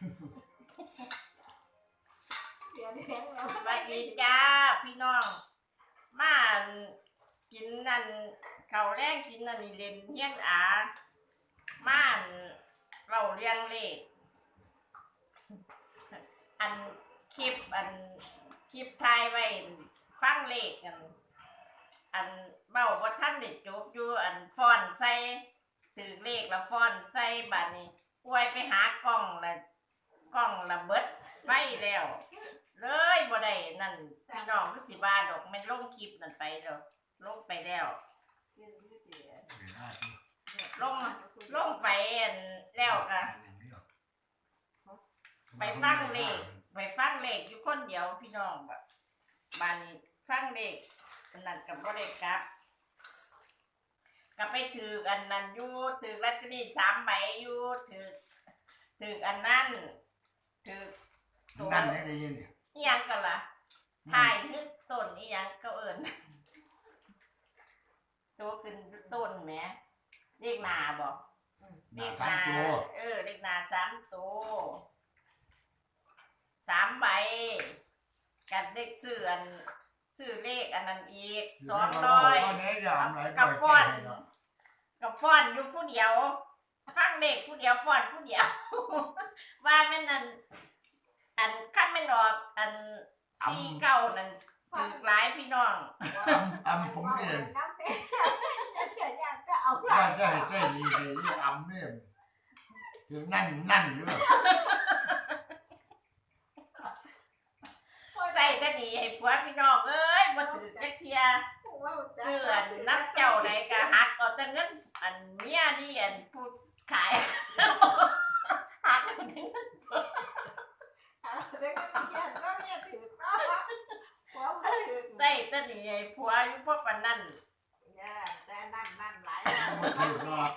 เสียแดงแล้วสวัสดีจ้าพี่น้องมากินนั่นเขาวแรงกินนั่นนี่เล่นเฮียนอามานเราเรียงเลขอันคลิปอันคลิปทายไว้ฟังเลขกันอันเบ้าว่าท่านเด็ดจบอยู่อันฟอนใส่ถือเลขแล้วฟอนใส่บัดนี้อวยไปหากล้องละ กล้องระเบิดไฟแล้ว เลยบ่ได้นั่นพี่น้องก็สิว่าดอกม่นลงคลิปนั่นไปแล้วลงไปแล้ว ลงลงไปอันแล้วก็ไปฟังเลขไปฟังเลขอยู่คนเดียวพี่น้องแบบบานฟังเลขนนั้นกับบ่ได้กลับก็ไปถืออันนั้นอยู่ถือลอตเตอรี่สามใบอยู่ถือถืออันนั้น ถือตัวนั่นได้ได้ยินเนี่ยอิหยังกันล่ะถ่ายคือต้นนี่ยังก็เอิญตัวขึ้นต้นแหมเรียกนาบอกหเรีน้ายกสามนาตัวเออเรียกนาสามตัวสามใบกันเด็กซื้ออันซื้อเลขอันนั้นอีกสองร้อยตอนนี้ยามไหนกับฟอนแก่เนาะกับฟอนอยู่ผู้เดียว ฟังเด็กผู้เดียวฟอนผู้เดียว ว่าแม่นนั่นอันข้าไม่นออกอันซีเก้านั่นถือหลายพี่น้องอำอำผมเนี่ยน้ำเต้จะเฉยอยากจะเอาว่าจะให้ใจดีเลยที่อำเนี่ยถึงนั่นนั่นอยู่ใส่แต่ดีให้ผัวพี่น้องเอ้ยบ่ถือจักเทียเสื้ออันนักเจ้าใดก็หักเอาแต่เงินอันเมียนี่อันผู้ ขายหักเอาแต่เงินเด็กเรียนก็เนี่ยถือเนาะหัวก็ถือใส่แต่ดีให้ผัวอยู่พวกปานนั้นเนี่ยแต่นั่นนั่นหลายเขาไม่ถือเนาะ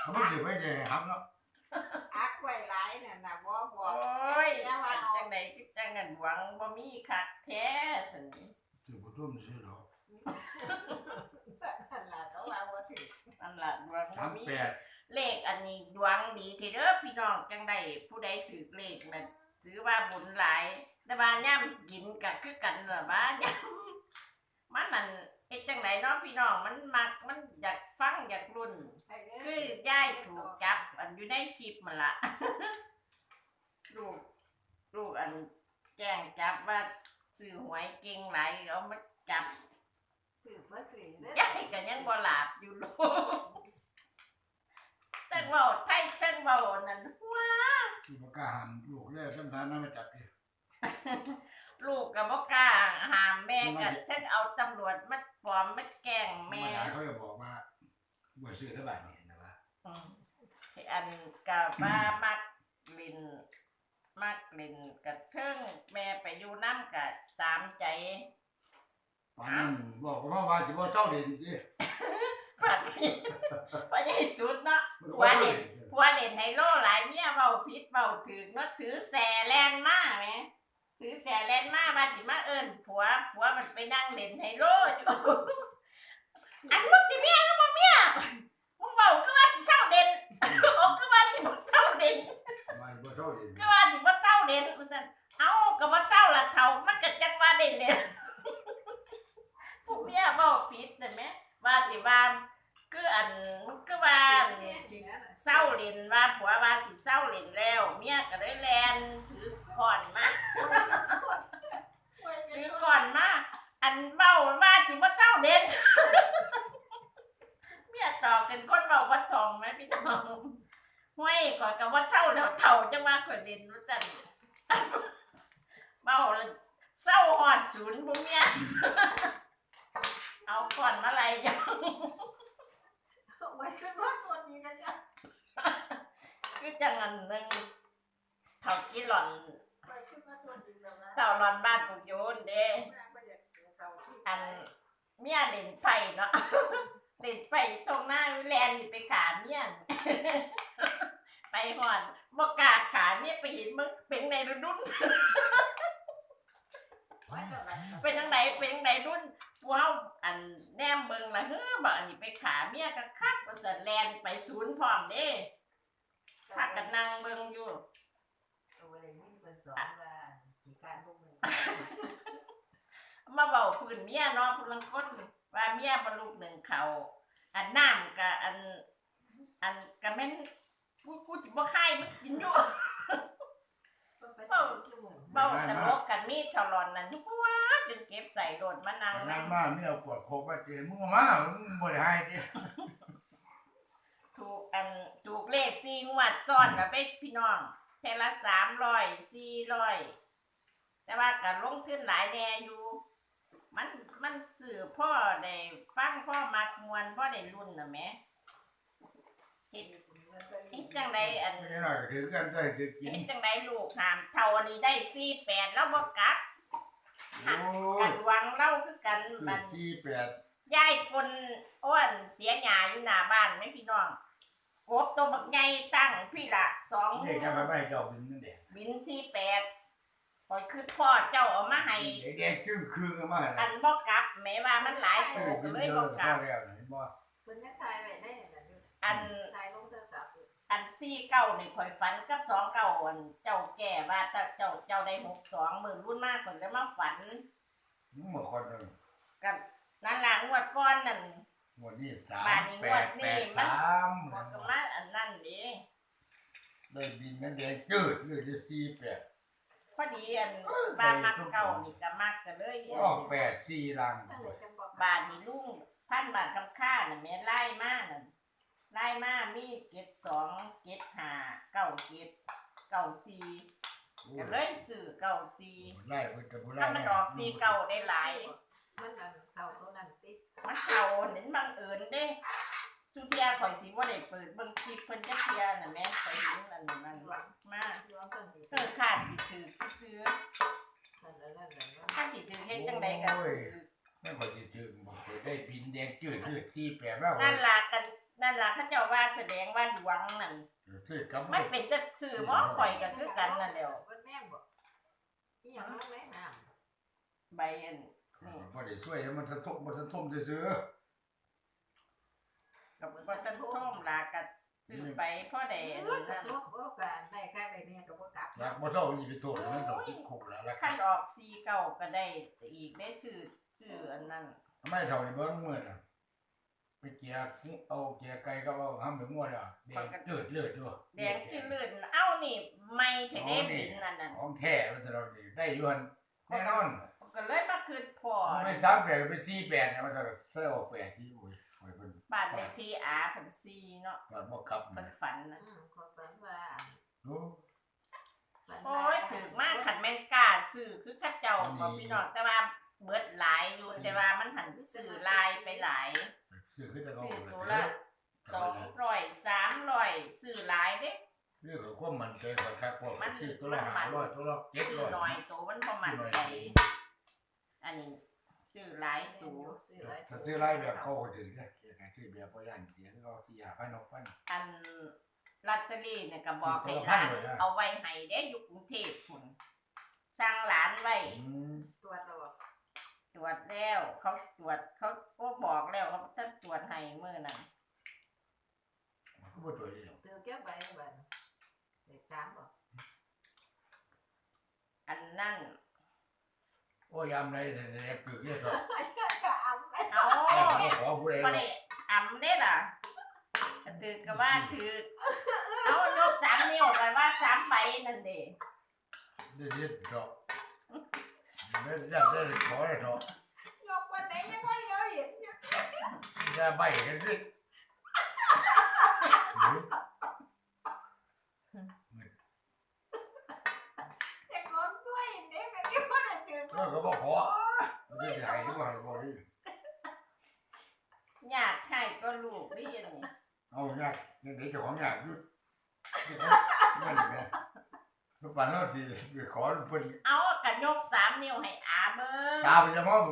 เขาไม่ถือไม่ใช่ครับเนาะอักไว้หลายเนี่ยนะบ่บโออก้ยจังใดก็จังนั้นหวังบ่มีคักแท้ซั่นนี่ถือผู้ทุ่มซื้อหรอกนั่นล่ะเขาว่าบ่ถือนั่นล่ะหวังบ่สามมีแปด เลขอันนี้ดวงดีทีเด้อพี่น้องจังใดผู้ใดถือเลขมันถือว่าบุญหลาย แต่ว่าย่ำกินกับคือกันเหรอบ้าย่ำมันนั่นเอ็ดจังไดเนาะพี่น้องมันมักมันอยากฟังอยากรุ่น คือย่ายถูกจับ อันอยู่ในคลิปมันละลูกลูกอันแจ้งจับว่าซื้อหวยเก่งหลายเอามาจับถือบ่ถือเด้อยายก็ยังบ่หลับอยู่ลูก ตั้งเว้าไทยตั้งเว้านั่นว้าที่ประกล้าหันลูกเล่ตั้งแต่นั้นมาจับดิลูกกับบ่กล้าหามแม่ก็ท่านเอาตำรวจมาปลอมมาแกล้งธรรมแม่ดาเขาจะบอกว่าบ่ซื้อได้บาทนี่นะว่าอืมที่อันกับว่ามักลินมักลินกับเทิงแม่ไปอยู่น้ำกับตามใจตอนนั้นบอกว่าว่าจะบ่เจ้าเด่นสิ ปัดนี้พอใหญ่สุดเนาะมันก็บ่เจ้าเด่นผัวเล่นไฮโลหลายเมียเบาผิดเบาถือเนาะถือแสแลนมาแหมถือแสแลนมาบาสิมาเอิ้นผัวผัวมันไปนั่งเล่นไฮโลอยู่อันมึงติเมียก็บ่เมียมึงเบาคือว่าสิเศร้าเด่นโอ้คือว่าสิบ่เศร้าเด่นมันบ่เจ้าเด่นคือว่าสิบ่เศร้าเด่นว่าซั่นเอ้าก็บ่เศร้าละเฒ่ามันก็จังว่าเด่นเด่นผู้เมียเว้าผิดแต่แม่ว่าสิว่า คืออันมันคือว่าสิเศร้าเล่นว่าผัวว่าสิเศร้าเล่นแล้ว เมียก็เลยแลนถือค้อนมาถือค้อนมาอันเว้าว่าสิบ่เศร้าเด่นเมียต่อบเป็นคนเว้าว่าทองไหมพี่น้องห้วยก่อนกับว่าเศร้าแล้วเฒ่าจังว่าข่อยเด่นว่าซั่น เว้าแล้วเศร้าหอดศูนย์บ่เมีย เอาก่อนมาไล่จัง ไว้ขึ้นว่าตัวนี้กันเนี่ย คือจังอันหนึงเท่ากี้หล่อน ไว้ขึ้นว่าตัวนี้แล้วนะ เท่าหล่อนบ้านปลูกโยนเด้ บ่อยากเจอเขาที่ อันเมียเล่นไฟเนาะ เล่นไฟตรงหน้าวิแลนนี่ไปขาเมียน ไปห อนบ่กล้าขาเมียไปเห็นมึงเป็นในรุ่นไว้เท่าไหร่เป็นจังไดเป็นจังไดรุ่นผู้เฮาอันแนมเบิ่งละเฮ้อบ่อันนี้ไปขาเมียก็คักว่าจะแลนไปศูนย์พร้อมเด้พักกันนั่งเบิ่งอยู่ตัวอะไรนี่เป็นสองว่าสีการพวกมึงมาเบาพื้นเมียเนาะพลังคนว่าเมียบรรลุหนึ่งเขาอันน้ำกับอัน อันกับแม่น กูกูจิบ่คายมันกินอยู่ เบาตลกกันมีดฉลอนนั่นทุกว่าจนเก็บใส่โดดมานั่งวันนั่นั้งนมาเนี่ยกดโคกมาเจอมึงมามึงบ่ได้ให้เด้ถูกอันถูกเลขสี่งวดซ้อนกับไปพี่น้องเทอละสามร้อยสี่ร้อยแต่ว่าก็ลงทุนหลายแน่อยู่ มันมันสื่อพ่อได้ฟังพ่อมักมวนพ่อได้รุ่นนะแหม่เฮ็ดเฮ็ด จังไดอันไม่น้อยก็ถือกันได้ถือกิน เฮ็ดจังไดลูกหามเท่าอันนี้ได้สี่แปดแล้วบ่กลับโอ้กัยนหวังเล่าคือกันคือมันสี่แปดยายคนอ้วนเสียหยาอยู่หน้าบ้านไหมพี่น้องกบตัวบักใหญ่ตั้งพี่ละสองนี่จะไปไปเจ้าบินนั่นแหละบินสี่แปดคอยคือพ่อเจ้าเอามาให้เด็กๆจื้อคืนกันมาอันบ่กลับแม้ว่ามันหลายเอตัวอก็กินเลเยยอะบ่กพลัอบแล้วเห็นบ่คนนี้ตายไปได้เนี่ยอันตายลงเส้นสับอันสี่เก้าในข่อยฝันกับสองเก้าอันเจ้าแก่ว่าแต่เจ้าเจ้าได้หกสองหมื่นรุ่นมากคนแล้วมาฝันมึงบ่คนนึงกันนั่นหลังวดก้อนนั่นงวดนี้สามบาทนี้แปงวดดแปนี้ดมันสามบอกกันมาอันนั่นดิได้บินนั่นเด็กจืดเลยจะสี่แปดพอดีอันบ้านมักเก่านี่ก็มักกันเลยออกแปดสี่ลังตั้งแต่จังบอกบาทนี่ลุงพันบาทคำค่าน่ะแม่ไล่มาน่ะ ไล่มามีเกตสองเกตห้าเก้าเกตเก้าสี่ก็เลยซื้อเก้าสี่ไล่ไปกับผู้ไล่ถ้ามันออกสี่เก้าได้หลายมันนั่นเท่าตัวนั้นติดมันเก่าเห็นบังเอิญเด้สุเทียข่อยสิว่าได้เปิดเบิ่งคลิปเพิ่นจะเทียน่ะแม่ข่อยเห็นนั่นนั่นมาย้อนต้นติดเออขาดสิถือซื้อนั่นนั่นนั่นนั่นถ้าสิถือเฮ็ดจังได๋ก็ถือไม่ค่อยจะถึงบอกเคยได้บินแดงจืดจืดสี่แปดแล้วนั่นล่ะกัน นั่นล่ะเขาเจ้าว่าแสดงว่าดวงนั่นจืดกับมันเป็นจะชื่อหมอข่อยก็คือกันนั่นแหล้วมันแม่บอกนี่อย่างน้องแม่น้ใบอันนี่พอได้ช่วยมันสะทบมันสะทมซื้อกับบ่ทันท่มลาก็ซื้อไปพ่อได้ำอันเออนั้นทุกโอกาสได้ค่าได้เนี่ยกับว่ากลับอยากมาเท่านี้ไปโทษมันต้องติดคุกแล้วละคันออก4เก้าก็ได้อีกได้ซื้อซื้ออันนั้น ไม่เท่านี้เบิ้งมือน่ะ ไปเกียร์เอาเกียร์ไก่ก็เอาห้ามไปมั่วแล้วแดงจืดเลือดด้วยแดงคือลื่นเอ้านี่ไม่เทเดบินนั่นน่ะของแท้มันจะเราได้ยวนแน่นอนก็เลยมาคืนพ่อมันเป็นสามแปดเป็นสี่แปดเนี่ยมันจะใส่ออกแปดที่โอ้ยโอ้ยเป็นบ้านเลขที่อาเพิ่นซีเนาะมันบ่ขับเพิ่นฝันนะอืมคนฝันว่าโอ้โอ้ยถึกมากขันแม่นกล้าซื้อคือเข้าเจ้าบ่พี่น้องแต่ว่าเบิดหลายอยู่แต่ว่ามันหันซื้อลายไปหลาย ซื้อขึ้นจะซื้อเอาตัวละสองร้อยสามร้อยซื้อหลายเด้เรื่องของความมันใจของใครพวกซื้อตัวละห้าร้อยตัวละเจ็ดซื้อร้อยน้อยตัวมันบ่มันใจอันนี้ซื้อหลายตัวถ้าซื้อไรแบบเขาก็ถือได้ซื้อแบบพอย่านเสียงก็ที่ยาพันนกพัน อันลอตเตอรี่เนี่ยก็บอกให้ตัวหละพัลานนเลยนะเอาไว้ให้เด้อยู่กรุงเทพพุ่นสั่งหลานไว้ อืมตัวเรา ตรวจแล้ว เขาตรวจเขาก็บอกแล้วเขาจะตรวจให้เมื่อนั้นมันก็บ่ตัวเดียวเธอแก้ใบบันเด็กสามบอกอันนั่นโอ้ยยำไรแต่กึกเนี่ยก็จะเอาไปเอาขอผู้ใดก็ได้อำได้ล่ะถือก็ว่าถือเอายกสามนิ้วไปว่าสามใบนั่นเด้ได้เด็ดดอก ได้จับได้ขอได้ดอกยกวันไหนยังว่าเดียวเห็นอยู่ได้ใบกันสิแต่ก่อนช่วยเด็กกันที่ว่าเดือดก็ก็บอกขอมันจะใหญ่ด้วยบอกดิอยากใช่ก็ลูกได้ยังไงเอาอยากนี่เดี๋ยวเจ้าของอยากยุดนั่นแหละทุกวันเราสิขอเพิ่นเอา ยกสามนิ้วให้อาเบิ้งตาไปจะมอง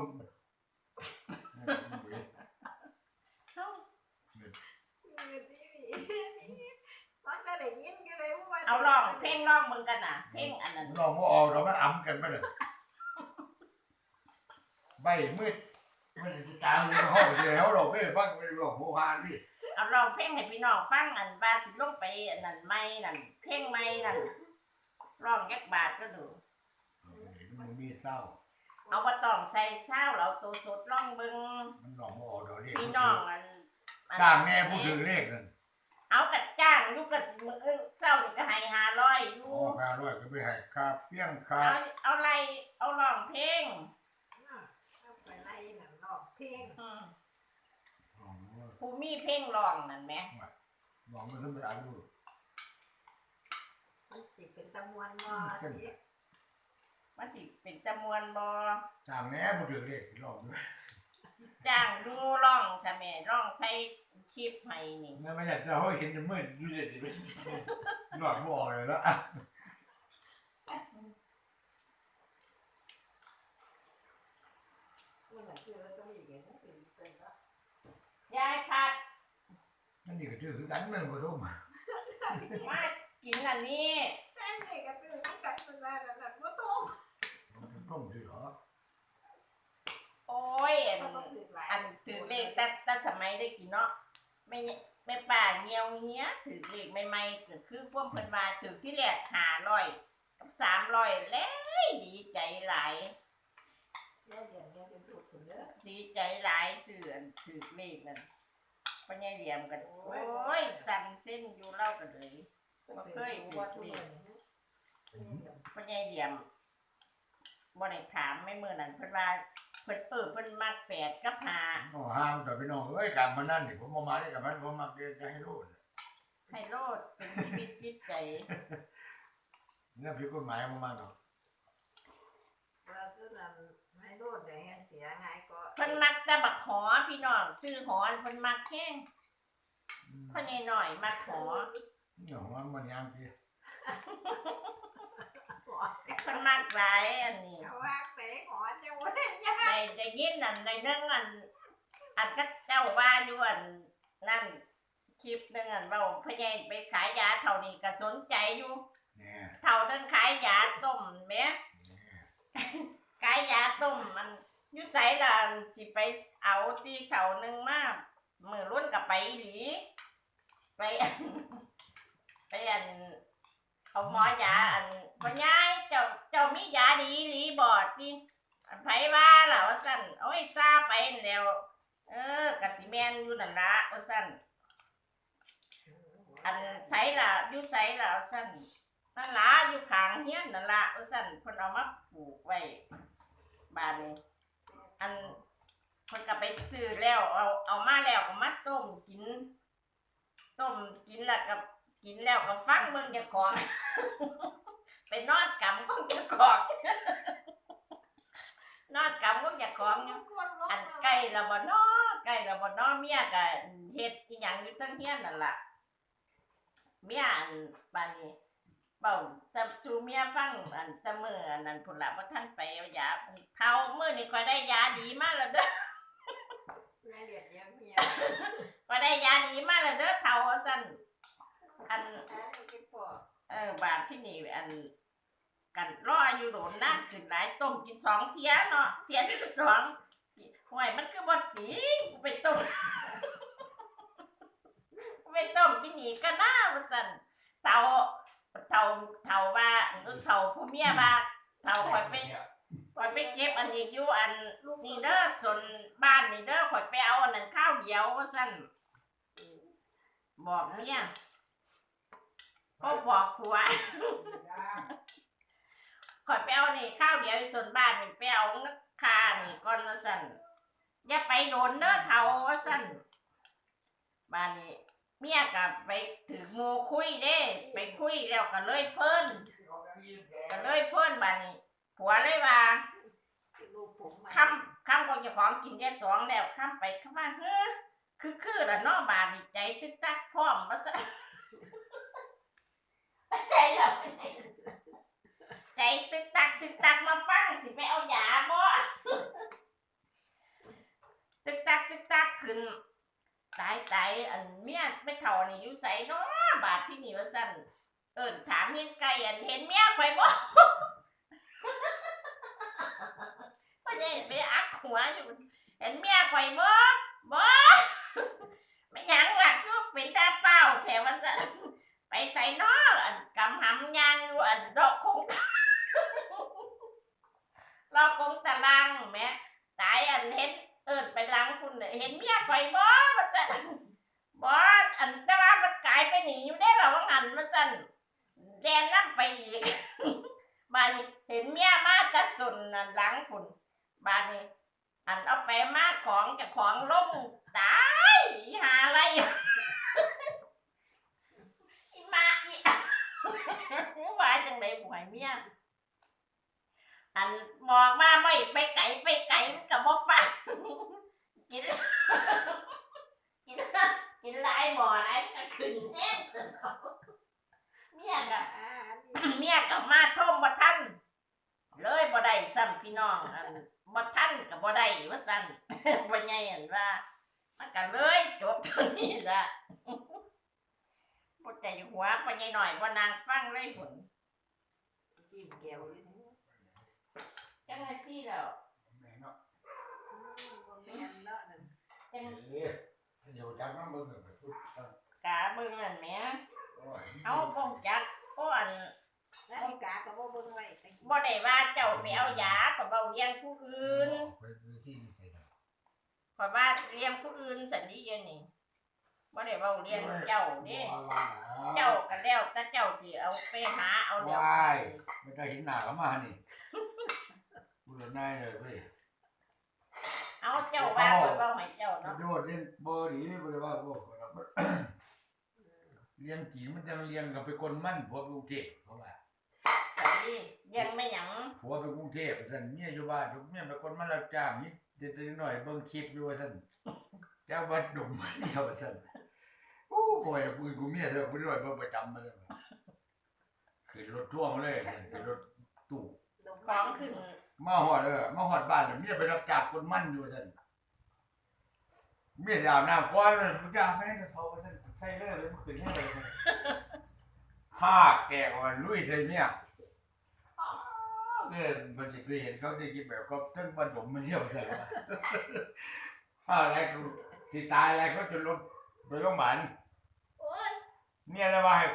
เอ้ามันจะได้ยินกันเลยว่าเอาลองเพลงลองมึงกันน่ะเพลงอันนั้นลองว่าเอาเรามาอ้ำกันไปเลยใบมืดมันจะตามอยู่ห้องเดียวเราไม่ฟังไม่หลอกโมหานดิเอาลองเพลงให้พี่น้องฟังอันบาสิลงไปอันนั้นไม่นั่นเพลงไม่นั่นร่องยักบาทก็ดู มันมีเศร้า เอาบ่ต้องใส่เศร้าเราตัวสดร่องเบิงมันหลอกมาออกดอกเรียกพี่น้องอันอันจ้างแน่ผู้ถือเลขนั่นเอากัดจ้างลูกกัดมือเศร้านี่ก็ให้หาร้อยอยู่อ๋อแปลร้อยก็ไปให้คาเพียงคาเอาเอาไรเอาร้องเพลงเอาไปไล่หนังนอกเพลงอืมอ๋อผู้มีเพลงร้องนั่นแหมหวังมันต้องไปอ่านดูมันสิเป็นตะมวนบ่ที่มันสิ เป็นจำนวนบ่จ้างแน่ผู้ถือเลขหลอกด้วยจ้างดูร้องใช่ไหมร้องใส่คลิปให้นี่นั่นไม่อยากจะเขาเห็นจะมืดอยู่เลยดิหลอกมาออกเลยแล้วมันน่ะคือเราต้องมีอย่างนั้นเป็นเป็นก็ยายพัดนั่นนี่ก็ถือคือกันมันก็รู้มามากินอันนี้แม่นี่ก็คือนักกันเป็นว่านั่นน่ะบ่ต้องมัน ต้องถือเหรอโอ้ยอันมันต้องถือหลายอันถือเลขแต่แต่สมัยได้กี่เนาะไม่เนี่ยไม่ป่าเงียวเงี้ยถือเลขใหม่ๆก็คือพวกเพิ่นมาถือที่แรกหาร้อยกับสามร้อยแล้วดีใจหลายแย่เดี๋ยวเนี่ยเป็นถูกถึงเด้อดีใจหลายเสื่อนถือเลขนั่นปัญญาเหลี่ยมกัน โอ้ย สั่งเส้นอยู่เล่ากันเลยบ่เคยถือว่าทุกเลคขนปัญญาเหลี่ยม บ่ได้ถามไม่มือนั่นเพิ่นว่าเพิ่นเออเพิ่นมักแปดกับหาอ๋อห้ามแต่พี่น้องเอ้ยกลับมานั่นนี่ผมมามาได้กับมันผมมาเรียนจะให้รู้ให้โลดเป็นชีวิตจิตใจเนี่ยผิดกฎหมายมามาเนาะเราคือนั่นให้โลดได้เสียง่ายก็เพิ่นมักแต่บักหอพี่น้องซื้อหอเพิ่นมักแห้งเพิ่นหน่อยๆมักหอนี่ของมันมันยามพี่ เพิ่นมักหลายอันนี้เขาว่าเตะขอจะว่าได้ยาได้ได้ยินนั่นในเรื่องอันอันก็เจ้าว่าอยู่อันนั่นคลิปหนึงอันเว้าพะยายไปขายยาเท่านี้ก็สนใจอยู่เนี่ยเท่าเดินขายยาต้มแหม่ขายยาต้มมันอยู่ไสล่ะสิไปเอาตีเท่าหนึงมามือรุ่นกับไปอีหลีไปอันไปอัน เอาหมอยาอันพ่อยายเจ้าเจ้ามียาดีอีหลีบอดดิไผว่าล่ะว่าสั่นโอ้ยซาไปนั่นแล้ว เออกะสิแมนอยู่นั่นละว่าสั่นอันไสล่ะอยู่ไสล่ะว่าสั่นนั่นละอยู่ขางเฮียนนั่นละว่าสั่นเพิ่นเอามาปลูกไว้บ้านนี้อันเพิ่นก็ไปซื้อแล้วเอาเอามาแล้วก็มาต้มกิน ต้มกินแล้วก็ กินแล้วก็ฟังเบิ่งเจ้าของ ไปนอนกำของเจ้าของนอนกำของเจ้าของอยู่อันใกล้ละบ่นอใกล้ละบ่นอเมียก็เฮ็ดอีหยังอยู่เทั้งเฮียนนั่นล่ะเมียอันบานนี้เบ้าแต่สู่เมียฟังอันแต่มื้ออันนั้นพุ่นล่ะบ่ทันไปเอายาเท่ามื้อนี้ก็ได้ยาดีมาแล้วเด้อแม่เรียนเนี่ยเมียก็ได้ยาดีมาแล้วเด้อเท่าว่าซั่น อันเออบาดที่นี่อัน กันรออยู่โดนนานขึ้นหลายต้มกินสองเทียเนาะเทียที่สองห่วยมันคือบ่ติงกูไปต้มกูไปต้มกินนี่ก็น่าว่าซั่นเฒ่าเฒ่าเฒ่าว่าเออเฒ่าผู้เมียว่าเฒ่าข่อยไปข่อยไปเก็บอันนี้อยู่อันนี่เด้อส่วนบ้านนี่เด้อข่อยไปเอาอันนั้นข้าวเดียวว่าซั่นบอกเมีย ก็บอกผัวขอยไปเอานี่ข้าวเดียวอยู่ส่วนบ้านนี่ไปเอาคานี่ก่อนว่าสั่นอย่าไปโดนเด้อเท่าว่าสั่นบ้านนี้ เมียกับไปถือหมูคุยเด้ ไปคุยแล้วก็เลยเพิ่นก็เลยเพิ่นบ้านนี้ผัวเลยว่าลูกผมมคำคำของเจ้าของกินแค่สองแล้วคำไปคำมาเฮ้อคือคือละนอบาดนี่ใจตึกตักพร้อมว่าสั่น ใจละใจตึกตักตึกตักมาฟังสิไปเอายาบ่ตึกตักตึกตักขึ้นตายตายอันเมียไม่เท่านี่อยู่ใส่เนาะบาดที่นี่ว่าสั่นเอิ้นถามเห็นไก่อันเห็นเมียข่อยบ่พ่อใหญ่ไปอักหัวอยู่เห็นเมียข่อยบ่บ่ไม่หยังล่ะคือเป็นตาเฝ้าแถวว่าสั่น ใส่นอันกำหำยางอยู่อันดอกคงรอกงตะลังแม่ตายอันเห็นเอิดไปลังคุณน่ะเห็นเมียข่อยบ่มาสั่นบ่อันแต่ว่ามันกลายไปหนีอยู่ได้หรอว่างันมาสั่นแดนน้ำไปอีกบานนี้เห็นเมียมาตัดสุนนั่นหลังคุณบานนี้อันเอาไปมาของจากของลงตายหาอะไร อีมาอี ว่า จังไดบ่ให้เมียอันบอกมาไม่ไปไก่ไปไก่กับบ่ฟังกินกินกินลายบ่อไหนก็ขึ้นแน่สนองเมียก็อ่าเมียก็มาท่มบ่ทันเลยบ่ได้ซ้ำพี่น้องอันบ่ทันก็บ่ได้ว่าซั่นบ่ใหญ่อันว่ามันก็เลยจบเท่านี้ละบ่ใจหัวบ่ใหญ่หน่อยบ่นางฟังเลยผล จิ้มแก้วเลยนะจังได๋ที่แล้วแม่เนาะอืมบ่แม่นเนาะนั่นจังเอ๊ะเดี๋ยวจักน้ำเบิ่งไปพูดกันกาเบิ่งนั่นแหมโอ้ยเอาบ่งจักโอ้อันนาฬิกาก็บ่เบิ่งไว้ตะกี้บ่ได้ว่าเจ้าไปเอายาก็เว้าเลี้ยงผู้อื่นไปดูที่ใส่ดอกเพราะว่าเลี้ยงผู้อื่นสันนี้เดี๋ยวนี่บ่ได้เว้าเลี้ยงเจ้าเด้ว่าว่าเจ้าก็แล้วแต่เจ้าสิเอาไปหาเอาแล้วว้ายไม่ได้เห็นหน้าเขามานี่บุญนายเลยเว้ยเอาเจ้าว่าก็เว้าให้เจ้าเขาเนาะโยนเล่นเบอร์ดีบ่ได้ว่าบ่คนละเลี้ยงกี่มันยังเลี้ยงกับไปคนมั่นผัวไปกรุงเทพเพราะว่าไสเลี้ยงไม่หยังผัวไปกรุงเทพซั่นเมียอยู่บ้านอยู่เมียไปคนมารับจ้างนี่เด็ดๆหน่อยเบิ่งคลิปอยู่ว่าซั่นเจ้าวัดดุมมาเดียวว่าซั่น โอ้บ่อยกูกูเมียเถอะกูด้วยเบิ่งประจำมาซั่นขึ้นรถท่วงเลยขึ้นรถตู้ลงของขึ้นมาหอดเออมาหอดบ้านแล้วเมียไปรับจากคนมั่นอยู่ซั่นเมียจะอาบน้ำก่อนเลยมึงจะอาบไหมก็เขาว่าซั่นใส่เลยเลยมันขึ้นให้เลยซั่นผ้าแกะอ่อนลุยใส่เมียอ้าวเกินมันจะเคยเห็นเขาได้กินแบบเขาทั้งบ้านผมมาเที่ยวใส่ว่าผ้าอะไรกูที่ตายอะไรเขาจะลงไปโรงพยาบาลโอ้ย เมียเลยว่าให้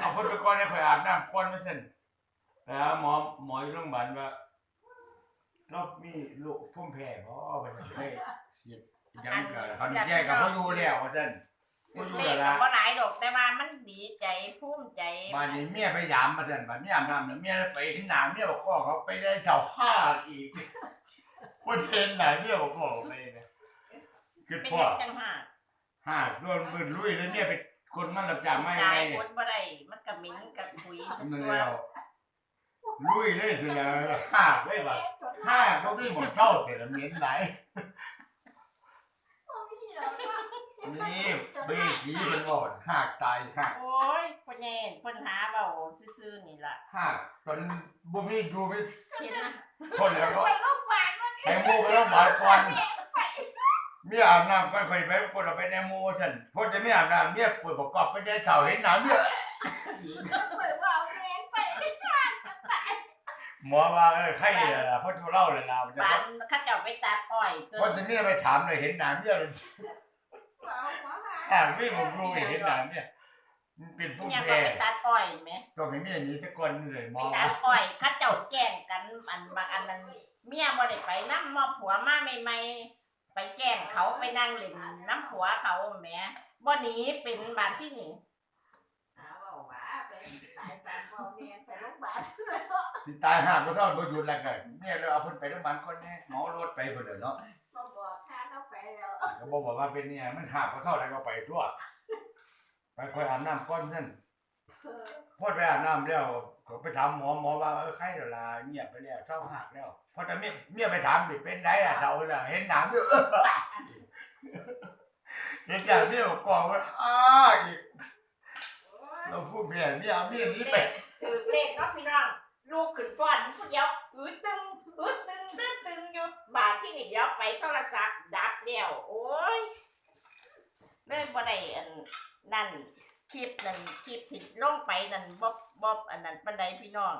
เอาคนไปก่อนให้ข่อยอาบน้ำก่อนมาซั่นแล้วหมอหมออยู่โรงพยาบาลว่าเรามีลูกพุ่มแพ้เพราะว่าจะให้เสียดยังเกิดเขาแยกกับเขาอยู่แล้วว่าซั่นเขาอยู่เลแล้ขวก็ละบ่หลายดอกแต่ว่ามันดีใจภูมิใจบ้านนี้เมียไปยามมาซั่นบ้านเมียอาบน้ำแล้วเมียไปเห็นหน้าเมียบอกพ่อเขาไปได้เจ้าห้าอีกว่าเห็นหน้าเมียบอกพ่อไปนะคือเป็นพ่อหยังจังหากห้าโดนปืนลุยแล้วเมียไป คนมันรับจ้างไม่ตาไงยคนบ่ได้มันก็หมิ่นกับคุยสักนั่นตัวแล้วลุยเลยสิแล้วห้าได้บ่ห้าเขาได้หมดเศร้าเสร็จแล้วเหม็นไหลบ่มีหรอกเนาะนี่เบี้ขี้มันอ่อนหากตายหากโอ้ยพ่อแย่เพิ่นหาเว้าซื่อๆนี่ล่ะหากตอนบ่มีอยู่ไม่เห็นนะทนแล้วก็ไปโรงพยาบาลมันแทงมูไปโรงพยาบาลก่อน เมียอาบน้ำก่อนค่อยไปกดเอาไปในหมูซั่นพอจะไม่อาบน้ำเมียเปิดประกอบไปได้เฒ่าเห็นหน้าเมียเปิดว่าเอาแม่นไปหมอว่าเออไข้ล่ะเพราะทุเล่าเลยล่ะจะบ้านเขาเจ้าไปตัดอ้อยตัวพอจะเมียไปถามเลยเห็นหน้าเมียเลยเอาหัวหาถามพี่ผมรู้เห็นหน้าเมียมันเป็นผู้ยังแพ้ก็ไปตัดอ้อยแหมต้องให้เมียหนีสักคนเลยหมไปอตัดอ้อยเขาเจ้าแกล้งกันอันบางอันนั้นเมียบ่ได้ไปนำมอผัวมาใหม่ๆ ไปแกล้งเขาไปนั่งเล่นน้ำผัวเขาแหมบ่หนีเป็นบาดที่นี่หาเว้าว่าไปตายตามบ่แม่นไปโรงพยาบาลสิตายหากบ่ทอดบ่หยุดแล้วก็เมียเลยเอาเพิ่นไปโรงพยาบาลก่อนแน่หมอรถไปเพิ่นเด้อเนาะบ่บอกค่าเขาไปแล้วก็บอกว่าเป็นเนี่ยมันหากก็เท่าไรก็ไปทั่วไปคอยอาบน้ำก้อนนั่น เออพอไปอาบน้ำแล้วก็ไปถามหมอหมอว่าเออไข้เวลาเงียบไปแล้วเท่าหักแล้วพอจะเมียเมียไปถามดิเป็นไดล่ะเท่าน่ะเห็นหนามด้วยเออเห็นจากเมียบอกกองว่าอ้าอีกเราพูดเมียเมียเอาเมียนี้ไปถือเลขเนาะพี่น้องลูกขึ้นฟ้อนผู้เดียวอือตึงอือตึงตึงตึงอยู่บาดที่นี่เดี๋ยวไปโทรศัพท์ดับแล้วโอ้ยเล่นบ่ได้อันนั่น คลิปนั่นคลิปที่ลงไปนั่นบ๊อบบ๊อบอันนั้นปานใดพี่น้อง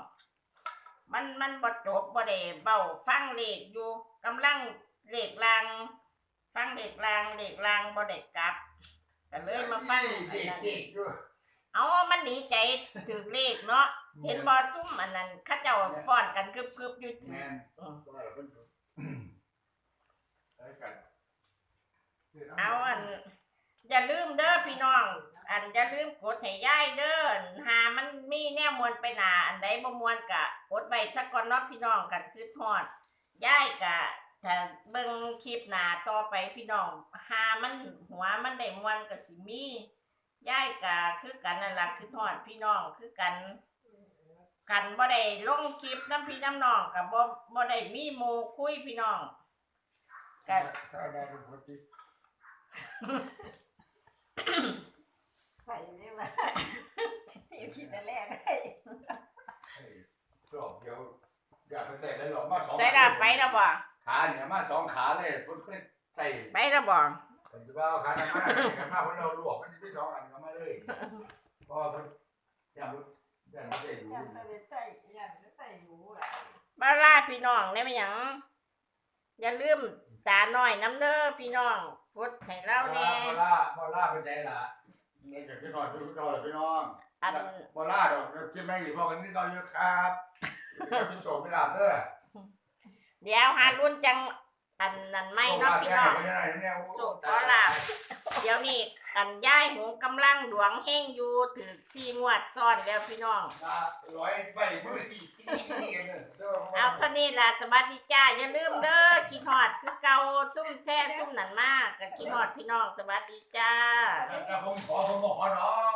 มันมันบ่จบบ่ได้เบ้าฟังเลขอยู่กำลังเลขลางฟังเลขลางเลขลางบ่ได้กลับก็เลยมาฟังอันนั้นเด็กๆด้วยเอเอามันดีใจถือเลขเนาะเห็นบอซุ่มอันนั้นเข้าเจ้าฟ้อนกันกึบๆอยู่ถืแมอนอืมว่าเราเป็นใช้กันเอาอันอย่าลืมเด้อพี่น้อง อันอย่าลืมกดให้ย่ายเด้อหามันมีแนวมวนไปหนาอันใดบ่มวนกะกดไว้สักก่อนเนาะพี่น้องกันคือทอดย่ายกะถ้าเบิ่งคลิปหน้าต่อไปพี่น้องหามันหัวมันได้มวนก็สิมีย่ายกะคือกันนั่นล่ะคือทอดพี่น้องคือกัน กันบ่ได้ลงคลิปน้ำพี่น้ำน้องกับบ่บ่ได้มีหมู่คุยพี่น้องกะถ้าได้เป็นคนที่ ไปนี่มาอยู่ที่นั่นแหละได้รอบเดียวอยากไปใส่เลยหรอกมาสองใส่ละไปแล้วบ่ขาเนี่ยมาสองขาเลยคนเคยใส่ไปแล้วบ่ผมจะว่าเอาขาหน้ามากันมาคนเราลวกมันจะไปสองอันก็มาเลยเพราะว่ามันยังยังไม่ได้อยู่ยันจะได้ใส่ยันจะใส่หูอะบ้าลาพี่น้องได้ไหมหยังอย่าลืมตาน้อยน้ำเด้อพี่น้องพุดให้เราแน่บอล่าบอล่าเป็นใจละ นี่จะพี่น้องพี่น้องพี่น้องอันบอล่าดอกกินแม่งอีกพอกันนี่เราเยอะครับพี่โสไม่หลับเด้อเดี๋ยวหารุ่นจังอันนั้นไม่เนาะพี่น้องเดี๋ยวนี้ อันย้ายหูกำลังดวงเฮงอยู่ถือซีงวดซ้อนแล้วพี่น้อง ร้อยไปมือสี่ที่กันเด้อเอาเท่านี้ล่ะสวัสดีจ้าอย่าลืมเด้อกินฮอดคือเก่าซุ่มแช่ซุ่มนั่นมากกับกินฮอดพี่น้องสวัสดีจ้าผมขอผมขอน้อง